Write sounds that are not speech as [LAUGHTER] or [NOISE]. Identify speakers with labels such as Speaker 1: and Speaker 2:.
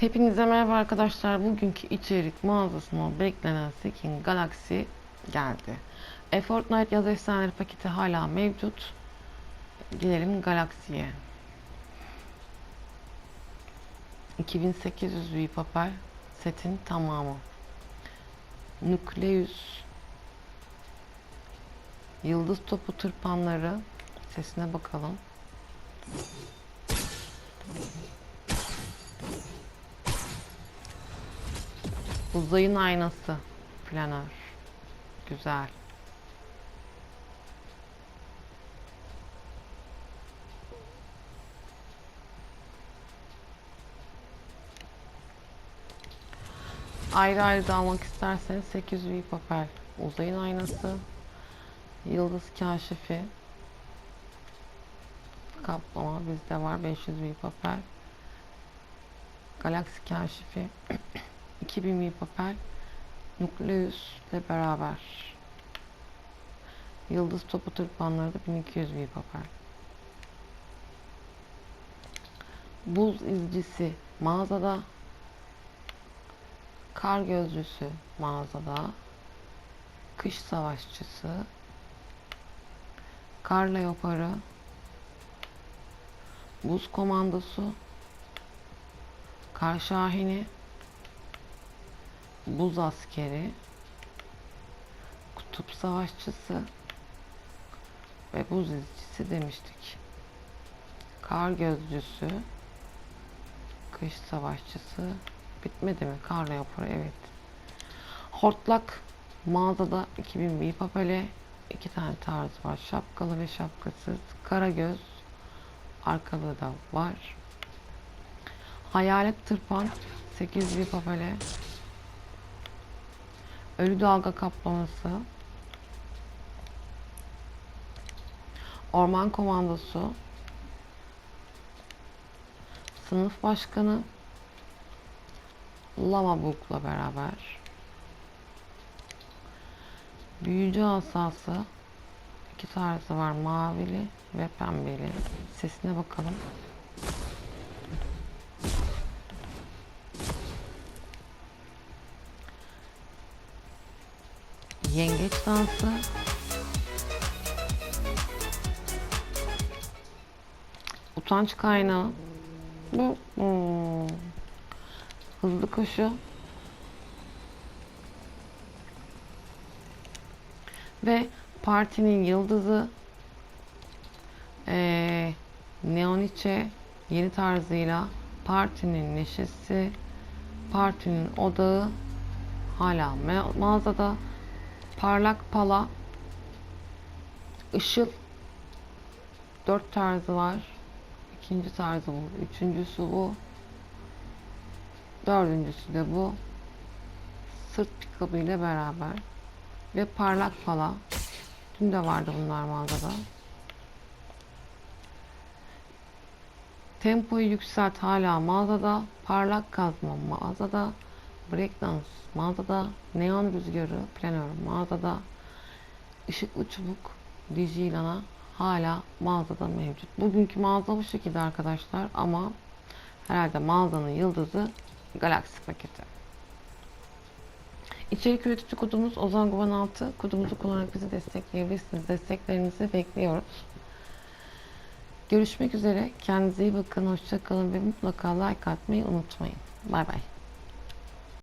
Speaker 1: Hepinize merhaba arkadaşlar. Bugünkü içerik mağazasına beklenen Skin Galaxy geldi. E, Fortnite yaz efsaneleri paketi hala mevcut. Gelelim Galaxy'ye. 2800 V papel setin tamamı. Nukleus Yıldız topu tırpanları sesine bakalım. Uzayın aynası. Planör. Güzel. Ayrı ayrı da almak isterseniz 800 V papel. Uzayın aynası. Yıldız kaşifi. Kaplama bizde var. 500 V papel. Galaksi kaşifi. [CLEARS THROAT] 2000 V papel. Nukleus ile beraber. Yıldız topu tırpanları da 1200 V papel. Buz izcisi mağazada. Kar gözcüsü mağazada. Kış savaşçısı. Kar leoparı. Buz komandosu. Kar şahini. Buz askeri. Kutup savaşçısı. Ve buz izcisi demiştik. Kar gözcüsü. Kış savaşçısı. Bitmedi mi? Kar leoparı evet. Hortlak mağazada 2000 bir papele iki tane tarz var. Şapkalı ve şapkasız. Karagöz arkada da var. Hayalet tırpan 8 bir papele. Ölü dalga kaplaması. Orman komandosu. Sınıf başkanı. Lama Book'la beraber. Büyücü asası. İki tarzı var. Mavili ve pembeli. Sesine bakalım. Yengeç dansı. Utanç kaynağı. Bu hmm, hızlı koşu. Ve partinin yıldızı ee, Neoniçe yeni tarzıyla partinin neşesi, partinin odağı hala ma- mağazada parlak pala ışıl dört tarzı var. İkinci tarzı bu üçüncüsü bu dördüncüsü de bu. Sırt pikabı ile beraber. Ve parlak pala. Dün de vardı bunlar mağazada. Tempoyu yükselt hala mağazada. Parlak kazma mağazada breakdance mağazada neon rüzgarı planör mağazada ışıklı çubuk Digilana hala mağazada mevcut. Bugünkü mağaza bu şekilde arkadaşlar ama herhalde mağazanın yıldızı Galaxy paketi. İçerik üretici kodumuz Ozan Guvan 6. Kodumuzu kullanarak bizi destekleyebilirsiniz. Desteklerinizi bekliyoruz. Görüşmek üzere. Kendinize iyi bakın. Hoşçakalın ve mutlaka like atmayı unutmayın. Bay bay.